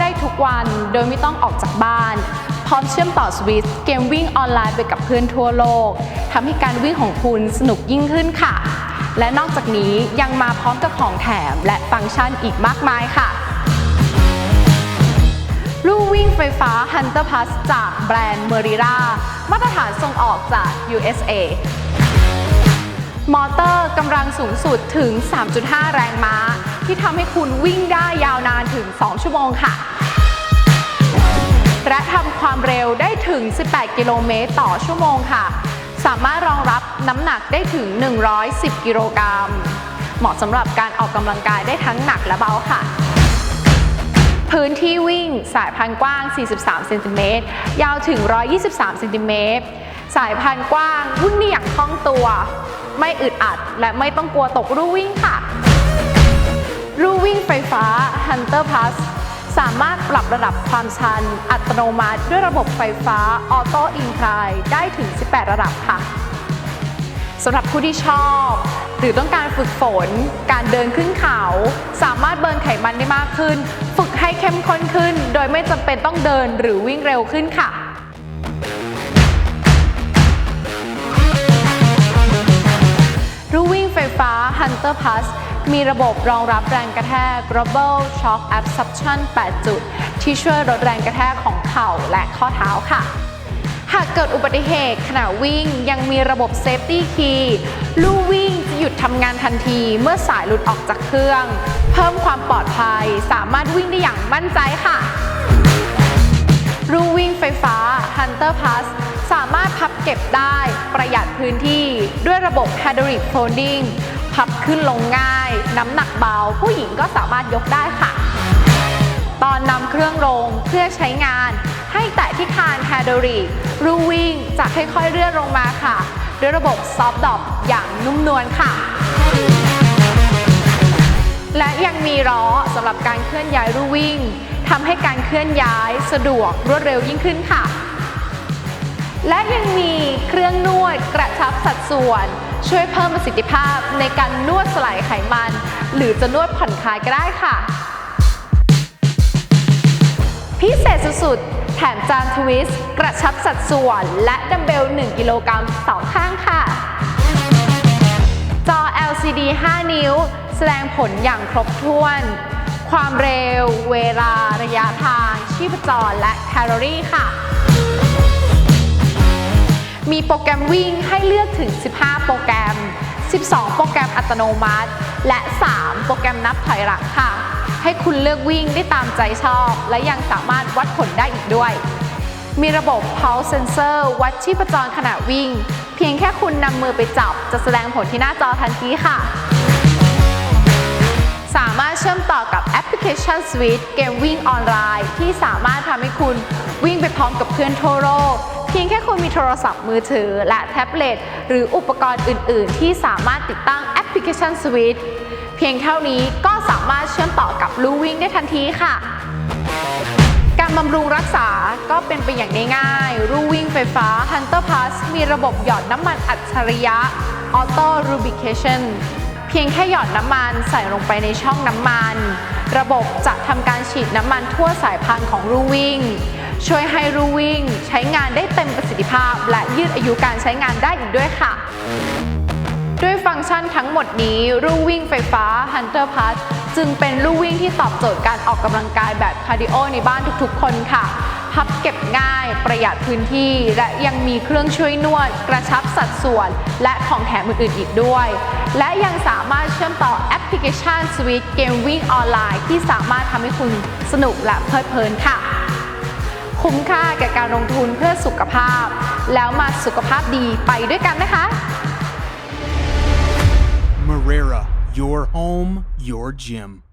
ได้ทุกวันโดยไม่ต้องออกจากบ้าน พร้อมเชื่อมต่อสวิตช์เกมวิ่งออนไลน์ไปกับเพื่อนทั่วโลกทำให้การวิ่งของคุณสนุกยิ่งขึ้นค่ะ และนอกจากนี้ยังมาพร้อมกับของแถมและฟังก์ชันอีกมากมายค่ะลู่วิ่งไฟฟ้า Hunter Plus จากแบรนด์ Merira มาตรฐานส่งออกจาก USA มอเตอร์กำลังสูงสุดถึง 3.5 แรงม้า ที่ทำให้คุณวิ่งได้ยาวนานถึง 2 ชั่วโมงค่ะ และทำความเร็วได้ถึง 18 กิโลเมตรต่อชั่วโมงค่ะ สามารถรองรับน้ำหนักได้ถึง 110 กิโลกรัม เหมาะสำหรับการออกกำลังกายได้ทั้งหนักและเบาค่ะ พื้นที่วิ่งสายพันกว้าง 43 เซนติเมตร ยาวถึง 123 เซนติเมตร สายพันกว้างวิ่งได้อย่างคล่องตัว ไม่อึดอัด และไม่ต้องกลัวตกรูวิ่งค่ะ รูวิ่งไฟฟ้า Hunter Plus สามารถปรับระดับความชัน อัตโนมัติ ด้วยระบบไฟฟ้า Auto Incline ได้ถึง 18 ระดับค่ะสำหรับผู้ที่ชอบ หรือต้องการฝึกฝน การเดินขึ้นเขา สามารถเบิร์นไขมันได้มากขึ้น ฝึกให้เข้มข้นขึ้น โดยไม่จำเป็นต้องเดินหรือวิ่งเร็วขึ้นค่ะ ฟฟ้า Hunter Plus มีระบบรองรับแรงกระแทก Global Shock Absorption 8 จุด ที่ช่วยลดแรงกระแทกของเข่าและข้อเท้าค่ะ หากเกิดอุบัติเหตุขณะวิ่งยังมีระบบ Safety Key ลู่วิ่งจะหยุดทำงานทันทีเมื่อสายหลุดออกจากเครื่อง เพิ่มความปลอดภัยสามารถวิ่งได้อย่างมั่นใจค่ะรูวิ่งไฟฟ้า Hunter Plus สามารถพับเก็บได้ประหยัดพื้นที่ด้วยระบบ Hydraulic Folding พับขึ้นลงง่าย น้ำหนักเบา ผู้หญิงก็สามารถยกได้ค่ะ ตอนนำเครื่องลงเพื่อใช้งาน ให้แตะที่คานไฮดรอลิรูวิ่งจะค่อยๆเลื่อนลงมาค่ะ ด้วยระบบซอฟต์ดอปอย่างนุ่มนวลค่ะและยังมีล้อสำหรับการเคลื่อนย้ายรูวิ่งทำให้การเคลื่อนย้ายสะดวกรวดเร็วยิ่งขึ้นค่ะ และยังมีเครื่องนวดกระชับสัดส่วน ช่วยเพิ่มประสิทธิภาพในการนวดสลายไขมัน หรือจะนวดผ่อนคลายก็ได้ค่ะ พิเศษสุดๆ แถมจานทวิสต์กระชับสัดส่วน และดัมเบล 1 กิโลกรัมสองข้างค่ะ จอ LCD 5 นิ้ว แสดงผลอย่างครบถ้วน ความเร็ว เวลา ระยะทาง ชีพจร และแคลอรี่ค่ะ มีโปรแกรมวิ่งให้เลือกถึง 15 โปรแกรม 12 โปรแกรมอัตโนมัติ และ 3 โปรแกรมนับถอยหลังค่ะ ให้คุณเลือกวิ่งได้ตามใจชอบ และยังสามารถวัดผลได้อีกด้วย มีระบบ Pulse Sensor วัดชีพจรขณะวิ่ง เพียงแค่คุณนำมือไปจับ จะแสดงผลที่หน้าจอทันทีค่ะ สามารถเชื่อมต่อกับแอปพลิเคชัน Switch เกมวิ่งออนไลน์ ที่สามารถทำให้คุณวิ่งไปพร้อมกับเพื่อนทั่วโลก พียงแค่คุณมีโทรศัพท์มือถือ และแท็บเล็ตหรืออุปกรณ์อื่น ๆ ที่สามารถติดตั้งแอปพลิเคชัน Switch เพียงเท่านี้ก็สามารถเชื่อมต่อกับลู่วิ่งได้ทันทีค่ะ การบำรุงรักษาก็เป็นไปอย่างง่ายๆรูวิ่งไฟฟ้า Hunter Plus มีระบบหยอดน้ำมันอัจฉริยะ Auto Lubrication เพียงแค่หยอดน้ำมันใส่ลงไปในช่องน้ำมัน ระบบจะทำการฉีดน้ำมันทั่วสายพานของรูวิ่ง ช่วยให้รูวิ่ง ใช้งานได้เต็มประสิทธิภาพ และยืดอายุการใช้งานได้อีกด้วยค่ะ ด้วยฟังก์ชันทั้งหมดนี้ลู่วิ่งไฟฟ้า Hunter Plus จึงเป็นลู่วิ่งที่ตอบโจทย์การออกกำลังกายแบบคาร์ดิโอในบ้านทุกๆ คนค่ะ พับเก็บง่าย ประหยัดพื้นที่ และยังมีเครื่องช่วยนวด กระชับสัดส่วน และของแถมอื่นๆอีกด้วย และยังสามารถเชื่อมต่อแอปพลิเคชัน Switch เกมวิ่งออนไลน์ที่สามารถทำให้คุณสนุกและเพลิดเพลินค่ะ คุ้มค่าแก่การลงทุนเพื่อสุขภาพ แล้วมาสุขภาพดีไปด้วยกันนะคะ Marrera, your home, your gym.